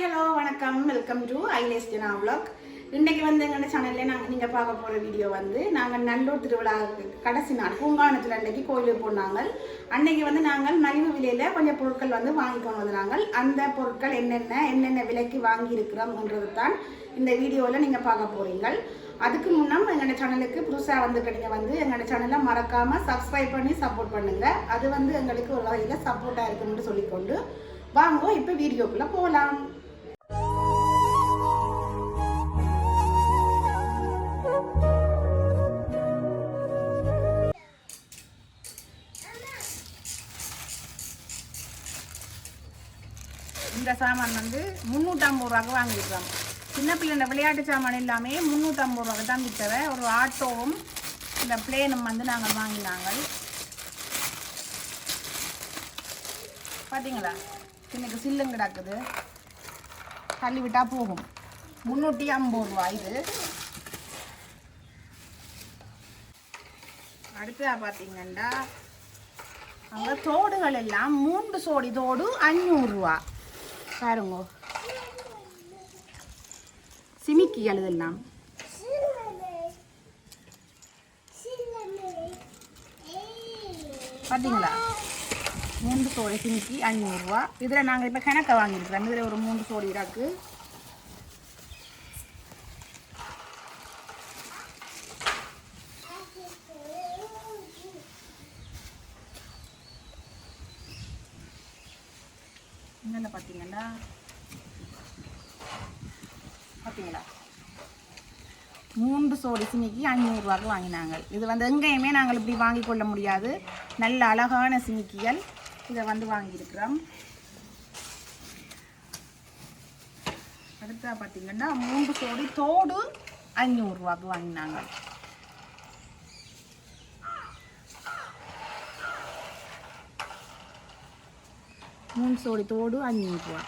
Hi hello வணக்கம். Welcome to ஐலேஸ் Jana vlog. இன்றைக்கி வந்து எங்கள் சேனல்ல நாங்கள் நீங்கள் பார்க்க போகிற வீடியோ வந்து நாங்கள் நல்லூர் திருவிழா கடைசி நாள் பூங்கானத்தில் அன்றைக்கி கோயிலுக்கு போனாங்க அன்றைக்கி வந்து நாங்கள் மலிவு விலையில் கொஞ்சம் பொருட்கள் வந்து வாங்கி கொண்டு வந்தாங்க அந்த பொருட்கள் என்னென்ன என்னென்ன விலைக்கு வாங்கியிருக்கிறோம்ன்றது தான் இந்த வீடியோவில் நீங்கள் பார்க்க போகிறீங்கள் அதுக்கு முன்னம் எங்களோட சேனலுக்கு புதுசாக வந்துருக்கீங்க வந்து எங்களோட சேனலை மறக்காமல் சப்ஸ்கிரைப் பண்ணி சப்போர்ட் பண்ணுங்கள் அது வந்து எங்களுக்கு ஒரு வகையில் சப்போர்ட்டாக இருக்குன்னு சொல்லிக்கொண்டு வாங்க இப்போ வீடியோக்குள்ளே போகலாம் சாமான் வந்து முந்நூற்றம்பது ரூபாய்க்கு வாங்கியிருக்கோம். சின்ன பிள்ளைங்க விளையாட்டு சாமான் எல்லாமே முந்நூற்றம்பது ரூபாய்க்கு தான் விற்றவை ஒரு ஆட்டோவும் இந்த பிளேனும் வந்து நாங்கள் வாங்கினாங்க பார்த்தீங்களா எனக்கு சில்லுங்க கிடக்குது. தள்ளி விட்டால் போகும். முந்நூற்றி ஐம்பது ரூபா இது. அடுத்ததா பார்த்தீங்கன்னா அங்கே தோடுகள் எல்லாம் மூன்று சோடி தோடு அஞ்சூறுரூவா பாருங்க. சிமிக்கி எழுதலாம் பார்த்தீங்களா மூன்று சோடி சிமிக்கி அஞ்சூறுரூவா இதில் நாங்கள் இப்போ கணக்கை வாங்கியிருக்கிறோம். இதில் ஒரு மூன்று சோடி இருக்கு இதில் பார்த்தீங்கன்னா பார்த்தீங்களா? மூன்று சோடி சிமிக்கி அஞ்சூறுரூவாக்கு வாங்கினாங்க. இது வந்து எங்கேயுமே நாங்கள் இப்படி வாங்கி கொள்ள முடியாது. நல்ல அழகான சிமிக்கிகள் இதை வந்து வாங்கியிருக்கிறோம். அடுத்தா பார்த்தீங்கன்னா மூன்று சோடி தோடு அஞ்சூறுரூவாக்கு வாங்கினாங்க. மூணு சோடி தோடு அஞ்சூறுரூவா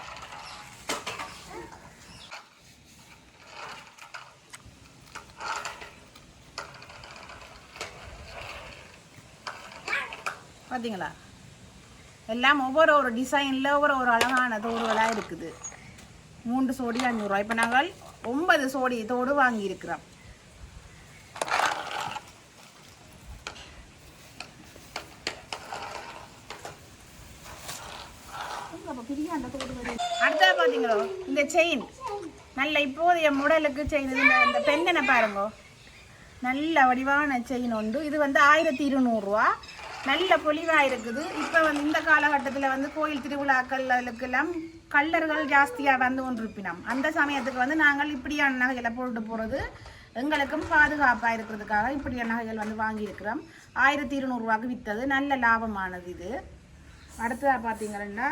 பார்த்தீங்களா எல்லாம் ஒவ்வொரு ஒரு டிசைனில் ஒவ்வொரு ஒரு அழகான தோடுகளாக இருக்குது. மூன்று சோடி அஞ்சூறுரூவா இப்போ நாங்கள் ஒன்பது சோடி தோடு வாங்கியிருக்கிறோம். அடுத்தது பார்த்தீங்களோ இந்த செயின் நல்ல இப்போதைய முடலுக்கு செயின் இந்த இந்த பெண்ணனை பாருங்க. நல்ல வடிவான செயின் உண்டு. இது வந்து ஆயிரத்தி இருநூறுவா. நல்ல பொலிவாக இருக்குது. இப்போ வந்து இந்த காலகட்டத்தில் வந்து கோயில் திருவிழாக்களுக்கெல்லாம் கல்லர்கள் ஜாஸ்தியாக வந்து கொண்டிருப்பினோம். அந்த சமயத்துக்கு வந்து நாங்கள் இப்படியான நகைகளை போட்டு போகிறது எங்களுக்கும் பாதுகாப்பாக இருக்கிறதுக்காக இப்படியான நகைகள் வந்து வாங்கியிருக்கிறோம். ஆயிரத்தி இருநூறுவாக்கு விற்றது நல்ல லாபமானது இது. அடுத்ததாக பார்த்தீங்கன்னா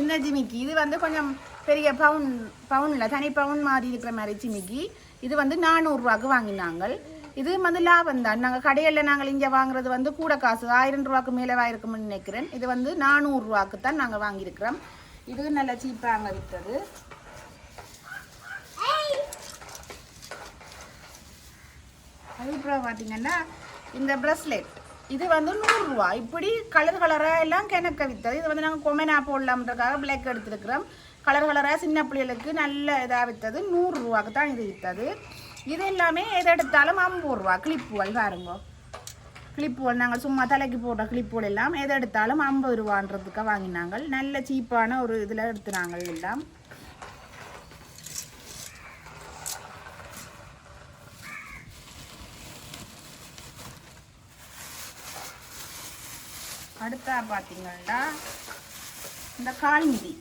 இந்த ஜிமிக்கி. இது வந்து கொஞ்சம் பெரிய பவுன் பவுனில் தனி பவுன் மாதிரி இருக்கிற மாதிரி ஜிமிக்கி. இது வந்து நானூறுரூவாக்கு வாங்கினாங்க இது வந்து லாபம் தான். நாங்கள் கடையில் நாங்கள் இங்கே வாங்குறது வந்து கூட காசு. ஆயிரம் ரூபாய்க்கு மேலே இருக்கும்னு நினைக்கிறேன். இது வந்து நானூறுரூவாக்கு தான் நாங்கள் வாங்கியிருக்கிறோம். இது நல்ல சீப்பாக விற்றது. அதுக்கப்புறம் பார்த்தீங்கன்னா இந்த ப்ரெஸ்லெட் இது வந்து நூறுரூவா இப்படி கலர் கலராக எல்லாம் கிணக்க விற்றது இது வந்து நாங்கள் கொமெனா போடலாம்ன்றக்காக பிளாக் எடுத்துருக்குறோம். கலர் கலராக சின்ன பிள்ளைகளுக்கு நல்ல இதாக விற்றது நூறுரூவாக்கு தான் இது விற்றது இது எல்லாமே எதை எடுத்தாலும் ஐம்பது ரூபா. கிளிப்புகள் பாருங்க. கிளிப்புகள் நாங்கள் சும்மா தலைக்கு போடுற கிளிப்புகள் எல்லாம் எதை எடுத்தாலும் ஐம்பது ரூபான்றதுக்காக வாங்கினாங்க. நல்ல சீப்பான ஒரு இதில் எடுத்துனாங்க எல்லாம். அடுத்தா பார்த்தீங்கன்னா இந்த கால்மிதி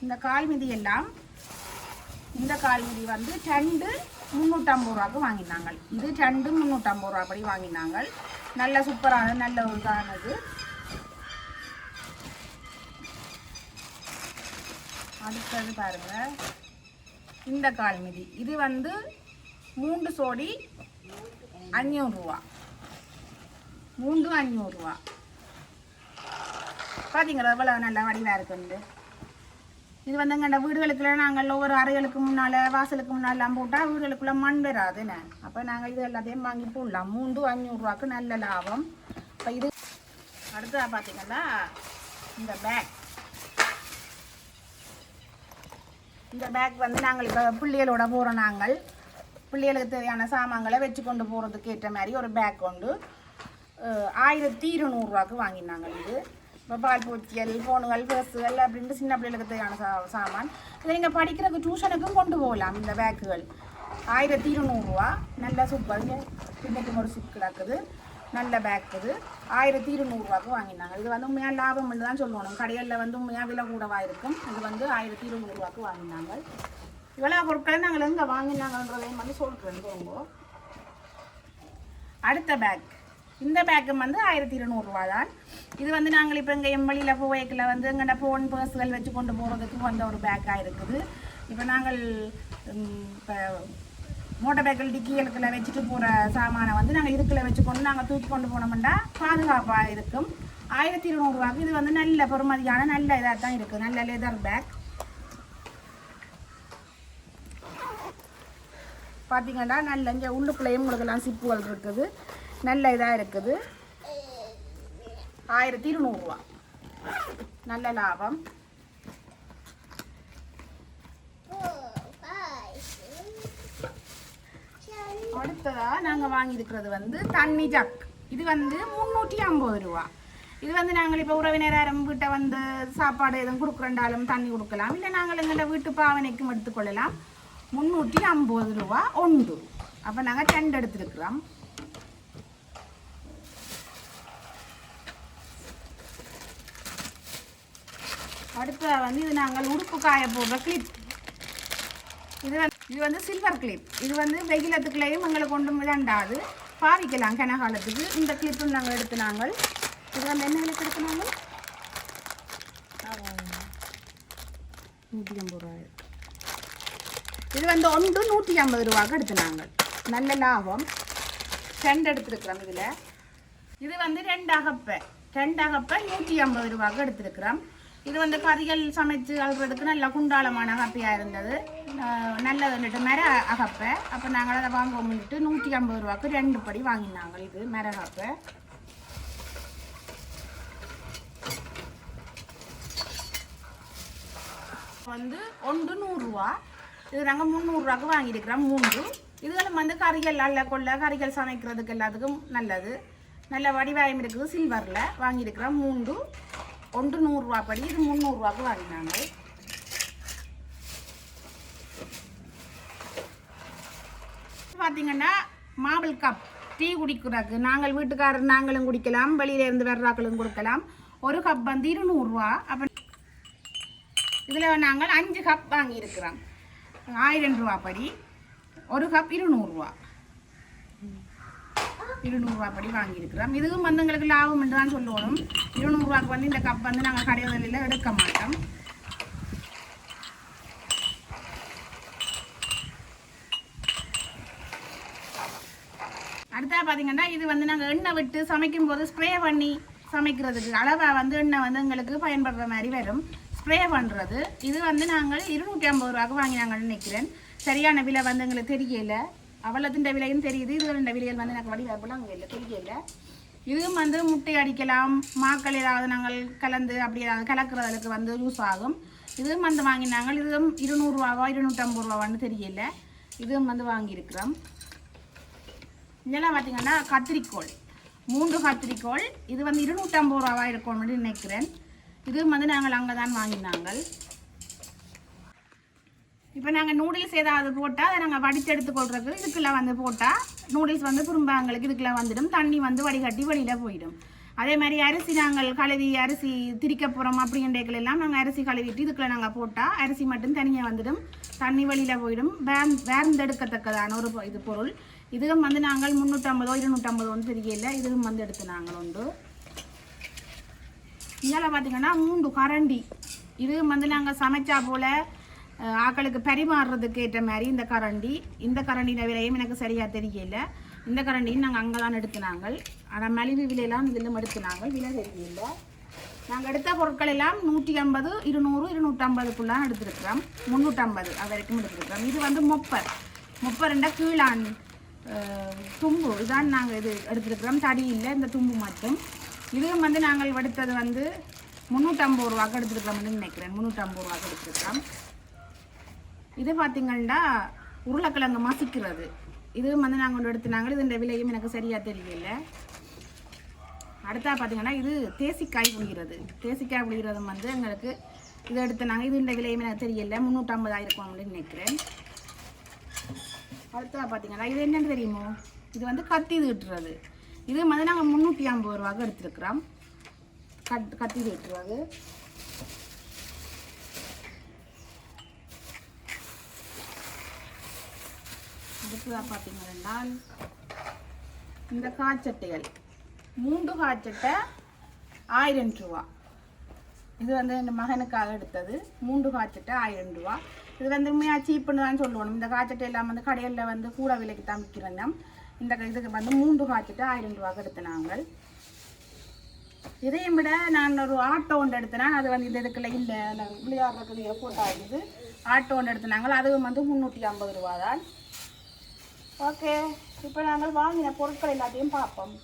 இந்த கால்மிதி எல்லாம் இந்த கால்மிதி வந்து ரெண்டு முந்நூற்றம்பது ரூபாய்க்கு வாங்கினாங்க இது ரெண்டு முந்நூற்றம்பது ரூபா படி வாங்கினாங்க நல்ல சூப்பரான நல்ல ஒரு இதானது. அடுத்தது பாருங்க. இந்த கால்மிதி இது வந்து மூன்று சோடி அஞ்சூறுரூவா மூன்று அஞ்சூறுரூவா பார்த்தீங்களா எவ்வளோ நல்ல வடிவாக இருக்குண்டு இது வந்து எங்கள்ட வீடுகளுக்குள்ள நாங்கள் ஒவ்வொரு அறைகளுக்கு முன்னால் வாசலுக்கு முன்னாலாம் போட்டால் வீடுகளுக்குள்ள மண் வராதுன்னு அப்போ நாங்கள் இது எல்லாத்தையும் வாங்கி போடலாம். மூன்று அஞ்சூறுரூவாக்கு நல்ல லாபம். இப்போ இது அடுத்ததாக பார்த்தீங்கன்னா இந்த பேக் இந்த பேக் வந்து நாங்கள் இப்போ பிள்ளைகளோட போகிறோம் நாங்கள். பிள்ளைகளுக்கு தேவையான சாமான்களை வச்சு கொண்டு போகிறதுக்கு ஏற்ற மாதிரி ஒரு பேக் கொண்டு ஆயிரத்தி இருநூறுவாக்கு வாங்கினாங்க இது. இப்போ பால் பூச்சியல் ஃபோனுகள் பர்ஸுகள் அப்படின்ட்டு சின்ன பிள்ளைகளுக்கு தேவையான சா சாமான் இதை நீங்கள் படிக்கிறதுக்கு டியூஷனுக்கும் கொண்டு போகலாம் இந்த பேக்குகள் ஆயிரத்தி இருநூறுவா நல்லா சூப்பர் பின்னைக்கு ஒரு சிப் கிடக்குது நல்ல பேக் இது ஆயிரத்தி இருநூறுவாக்கு வாங்கினாங்க இது வந்து உண்மையாக லாபம் தான் சொல்லணும் கடைகளில் வந்து உண்மையாக விலை கூடவாக இருக்கும் இது வந்து ஆயிரத்தி இருநூறுவாக்கு வாங்கினாங்க இவ்வளோ பொருட்களை நாங்கள் எங்கே வாங்கினாங்கன்றதையும் வந்து சொல்கிறேன் போங்க அடுத்த பேக் இந்த பேக்கும் வந்து ஆயிரத்தி இருநூறுவா தான் இது வந்து நாங்கள் இப்போ இங்கே எம்வழியில் போவேக்கில் வந்து எங்கள்ட ஃபோன் பர்ஸ்கள் வச்சு கொண்டு போகிறதுக்கு வந்த ஒரு பேக்காக இருக்குது. இப்போ நாங்கள் இப்போ மோட்டர் பேக்கில் டிக்கிகளுக்குள்ள வச்சுட்டு போகிற சாமானை வந்து நாங்கள் இதுக்குள்ள வச்சு கொண்டு நாங்கள் தூக்கி கொண்டு போனோம்னா பாதுகாப்பாக இருக்கும். ஆயிரத்தி இருநூறுவாக்கு இது வந்து நல்ல பெறுமதியான நல்ல இதாக தான் இருக்குது நல்ல லெதர் பேக் பார்த்தீங்கன்னா நல்ல இங்கே உள்ளுக்குள்ளேயும் உங்களுக்கெல்லாம் சிப்புகள் இருக்குது. நல்ல இதாக இருக்குது. ஆயிரத்தி இருநூறுவா. நல்ல லாபம். அடுத்ததா நாங்கள் வாங்கியிருக்கிறது வந்து தண்ணி ஜக். இது வந்து முந்நூற்றி ஐம்பது ரூபா. இது வந்து நாங்கள் இப்போ உறவினராரம் வீட்டை வந்து சாப்பாடு எதுவும் கொடுக்குறண்டாலும் தண்ணி கொடுக்கலாம். இல்லை நாங்கள் எங்களை வீட்டு பாவனைக்கும் எடுத்துக்கொள்ளலாம். முந்நூற்றி ஐம்பது ரூபா ஒன்று அப்போ நாங்கள் ரெண்டு எடுத்துருக்குறோம். அடுத்ததாக வந்து இது நாங்கள் உடுப்பு காய போடுற கிளிப் இது வந்து இது வந்து சில்வர் கிளிப் இது வந்து வெயிலத்துக்குள்ளேயும் எங்களை கொண்டு விளையாண்டாது பாவிக்கலாம் கனகாலத்துக்கு. இந்த கிளிப்பும் நாங்கள் எடுத்து நாங்கள் இது வந்து என்ன விலைக்கு எடுத்து நாங்கள்? நூற்றி ஐம்பது ரூபாய் இது வந்து ஒன்று நூற்றி ஐம்பது ரூபாய்க்கு எடுத்து நாங்கள். நல்ல லாபம். ரெண்டு எடுத்துருக்குறோம் இதில். இது வந்து ரெண்டு அகப்பை ரெண்டு அகப்பை நூற்றி ஐம்பது ரூபாய்க்கு எடுத்துருக்குறோம். இது வந்து கறிகள் சமைச்சு அழுறதுக்கு நல்ல குண்டாளமான அகப்பையாக இருந்தது. நல்லது வந்துட்டு மர அகப்பை. அப்போ நாங்கள் அதை வாங்குவோம்னுட்டு நூற்றி ஐம்பது ரூபாய்க்கு ரெண்டு படி வாங்கினாங்க இது மர அகப்பை. வந்து ஒன்று நூறுரூவா இது நாங்கள் முந்நூறுரூவாக்கு வாங்கியிருக்கிறோம் மூன்று. இதுகளும் வந்து கறிகள் அல்ல கொள்ள கறிகள் சமைக்கிறதுக்கு எல்லாத்துக்கும் நல்லது. நல்ல வடிவாயம் இருக்குது சில்வரில் வாங்கியிருக்கிறோம் மூன்று. ஒன்று நூறுரூவா படி இது முந்நூறுரூவாக்கு வாங்கினாங்க. பார்த்தீங்கன்னா மாபிள் கப் டீ குடிக்கிறதுக்கு. நாங்கள் வீட்டுக்காரர் நாங்களும் குடிக்கலாம். வெளியில இருந்து வர்றாக்களும் கொடுக்கலாம். ஒரு கப் வந்து இருநூறுவா அப்போ இதில் நாங்கள் அஞ்சு கப் வாங்கியிருக்கிறோம். ஆயிரம் ரூபா படி. ஒரு கப் இருநூறுவா இருநூறுவா படி வாங்கியிருக்கிறோம். இதுவும் வந்து எங்களுக்கு லாபம் என்று தான் சொல்லணும். இருநூறுவாக்கு வந்து இந்த கப் வந்து நாங்கள் கடைகளில் எடுக்க மாட்டோம். அடுத்தா பார்த்தீங்கன்னா இது வந்து நாங்கள் எண்ணெய் விட்டு சமைக்கும் போது ஸ்ப்ரே பண்ணி சமைக்கிறதுக்கு அளவாக வந்து எண்ணெய் வந்து எங்களுக்கு பயன்படுற மாதிரி வரும். ஸ்ப்ரே பண்ணுறது இது வந்து நாங்கள் இருநூற்றி ஐம்பது ரூபாய்க்கு வாங்கினாங்கன்னு நினைக்கிறேன். சரியான விலை வந்து எங்களுக்கு தெரியல. அவ்வளோத்தின் விலையும் தெரியுது இதுகளின் விலைகள் வந்து எனக்கு வடிவாப்பில் அங்கே இல்லை தெரியல இதுவும் வந்து முட்டை அடிக்கலாம் மாக்கள் ஏதாவது நாங்கள் கலந்து அப்படி ஏதாவது கலக்கிறதுக்கு வந்து யூஸ் ஆகும். இதுவும் வந்து வாங்கினாங்க இதுவும் இருநூறுவாவா இருநூற்றம்பது ரூபாவான்னு தெரியல. இதுவும் வந்து வாங்கியிருக்கிறோம். இதெல்லாம் பார்த்தீங்கன்னா கத்திரிக்கோள் மூன்று கத்திரிக்கோள். இது வந்து இருநூற்றம்பது ரூபாவா இருக்கும்னு நினைக்கிறேன். இதுவும் வந்து நாங்கள் அங்கே தான் வாங்கினாங்கள். இப்போ நாங்கள் நூடுல்ஸ் ஏதாவது போட்டால் அதை நாங்கள் வடித்தெடுத்து கொள்றதுக்கு இதுக்கெல்லாம் வந்து போட்டால் நூடுல்ஸ் வந்து குறும்பாங்களுக்கு இதுக்கெல்லாம் வந்துடும். தண்ணி வந்து வடிகட்டி வெளியில் போயிடும். அதே மாதிரி அரிசி நாங்கள் கழுவி அரிசி திரிக்க போகிறோம் அப்படின்றதுல எல்லாம் நாங்கள் அரிசி கழுவிட்டு இதுக்குள்ள நாங்கள் போட்டால் அரிசி மட்டும் தனியாக வந்துடும். தண்ணி வெளியில் போயிடும். வேர் வேர்ந்தெடுக்கத்தக்கதான ஒரு பொ- இது பொருள். இதுவும் வந்து நாங்கள் முந்நூற்றம்பதோ இருநூற்றம்பதோ வந்து தெரியல. இதுவும் வந்து எடுத்து நாங்கள் உண்டு. இதில் பார்த்திங்கன்னா மூன்று கரண்டி. இதுவும் வந்து நாங்கள் சமைச்சா போல் ஆக்களுக்கு பரிமாறுறதுக்கு ஏற்ற மாதிரி இந்த கரண்டி இந்த கரண்டின விலையும் எனக்கு சரியாக தெரியல. இந்த கரண்டியும் நாங்கள் அங்கே தான் எடுத்துனாங்கள். ஆனால் மலிவு விலையெல்லாம் இதிலும் எடுத்துனாங்கள். விலை தெரியல. நாங்கள் எடுத்த பொருட்கள் எல்லாம் நூற்றி ஐம்பது இருநூறு இருநூற்றம்பதுக்குள்ளான் எடுத்துருக்கிறோம். முந்நூற்றம்பது அது வரைக்கும் எடுத்துருக்கிறோம். இது வந்து முப்பர். முப்பருண்டா கீழான் தும்பு. இதான் நாங்கள் இது எடுத்துருக்கிறோம். தடி இல்லை இந்த தும்பு மட்டும். இதுவும் வந்து நாங்கள் எடுத்தது வந்து முந்நூற்றம்பது ரூபாய்க்கு எடுத்துருக்கிறோம் நினைக்கிறேன். முந்நூற்றம்பது ரூபாய்க்கு எடுத்துருக்கோம் இது பார்த்தீங்கன்னா உருளைக்கிழங்கு மசிக்கிறது. இதுவும் வந்து நாங்கள் கொண்டு எடுத்துனாங்க. இதுன்ற விலையும் எனக்கு சரியாக தெரியல. அடுத்தா பார்த்தீங்கன்னா இது தேசிக்காய் புளிகிறது தேசிக்காய் புளிகிறதும் வந்து எங்களுக்கு இது எடுத்துனாங்க. இதுன்ற விலையும் எனக்கு தெரியல. முந்நூற்றம்பதாயிரம் அப்படின்னு நினைக்கிறேன். அடுத்தா பார்த்தீங்கன்னா இது என்னென்னு தெரியுமோ? இது வந்து கத்தி தீட்டுறது. இது வந்து நாங்கள் முந்நூற்றி ஐம்பது ரூபாய்க்கு எடுத்துருக்குறோம். கட் கத்தி தீட்டுறது. அடுத்ததாக பார்த்தீங்கன்னா இந்த காய்ச்சட்டைகள் மூன்று காய்ச்சட்டை ஆயிரம் ரூபா. இது வந்து இந்த மகனுக்காக எடுத்தது. மூன்று காய்ச்சட்டை ஆயிரம் ரூபா. இது வந்து உண்மையாக சீப்புன்னு தான் சொல்லுவோம் இந்த காய்ச்சட்டை எல்லாம் வந்து கடையில் வந்து கூட விலைக்கு தான் விற்கிறோம் இந்த இதுக்கு வந்து மூன்று காய்ச்சட்டை ஆயிரம் ரூபாய்க்கு எடுத்து நாங்கள். இதையும் விட நான் ஒரு ஆட்டோ ஒன்று எடுத்தேன். அது வந்து இந்த இதுக்குள்ள இல்லை விளையாடுறதுக்கு போட்டோ ஆகுது ஆட்டோ ஒன்று எடுத்தினாங்க அதுவும் வந்து முந்நூற்றி ஐம்பது ரூபா தான் ஓகே இப்போ நாங்கள் வாங்கின பொருட்கள் எல்லாத்தையும் பார்ப்போம்.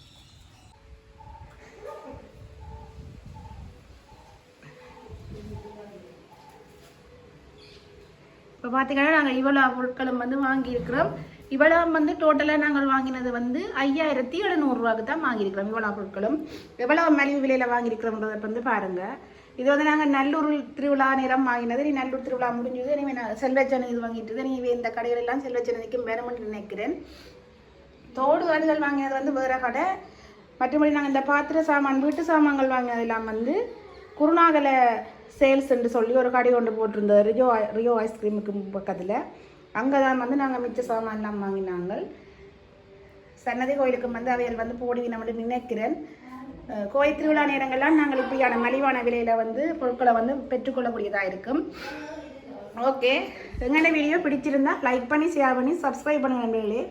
இப்போ பார்த்தீங்கன்னா நாங்கள் இவ்வளோ பொருட்களும் வந்து வாங்கியிருக்கிறோம். இவ்வளோ வந்து டோட்டலாக நாங்கள் வாங்கினது வந்து ஐயாயிரத்தி எழுநூறுரூவாக்கு தான் வாங்கியிருக்கிறோம் இவ்வளோ பொருட்களும். எவ்வளோ மலிவு விலையில் வாங்கியிருக்கிறோம்ன்றதை வந்து பாருங்கள் இது வந்து நாங்கள் நல்லூர் திருவிழா நேரம் வாங்கினது. நீ நல்லூர் திருவிழா முடிஞ்சது. இனிமேல் நான் செல்வச்சனை இது வாங்கிட்டு நீ இந்த கடைகள் எல்லாம் செல்வச்சனைக்கும் வேணும்னு நினைக்கிறேன். தோடு அதுகள் வாங்கினது வந்து வேறு கடை. மற்றபடி நாங்கள் இந்த பாத்திர சாமான் வீட்டு சாமான்கள் வாங்கினது எல்லாம் வந்து குருநாகல சேல்ஸ் என்று சொல்லி ஒரு கடை கொண்டு போட்டிருந்தது. ரியோ ரியோ ஐஸ்கிரீமுக்கு பக்கத்தில். அங்கே தான் வந்து நாங்கள் மிச்ச சாமான்லாம் வாங்கினாங்கள் வாங்கினாங்க. சன்னதி கோயிலுக்கு வந்து அவைகள் வந்து போடுவீங்க நம்மளுக்கு நினைக்கிறேன். கோயில் திருவிழா நேரங்கள்லாம் நாங்கள் இப்படியான மலிவான விலையில் வந்து பொருட்களை வந்து பெற்றுக்கொள்ளக்கூடியதாக இருக்கும். ஓகே. எங்களோட வீடியோ பிடிச்சிருந்தா லைக் பண்ணி ஷேர் பண்ணி சப்ஸ்கிரைப் பண்ணுங்க நண்பர்களே.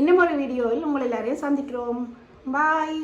இன்னும் ஒரு வீடியோவில் உங்களை எல்லாரையும் சந்திக்கிறோம். பாய்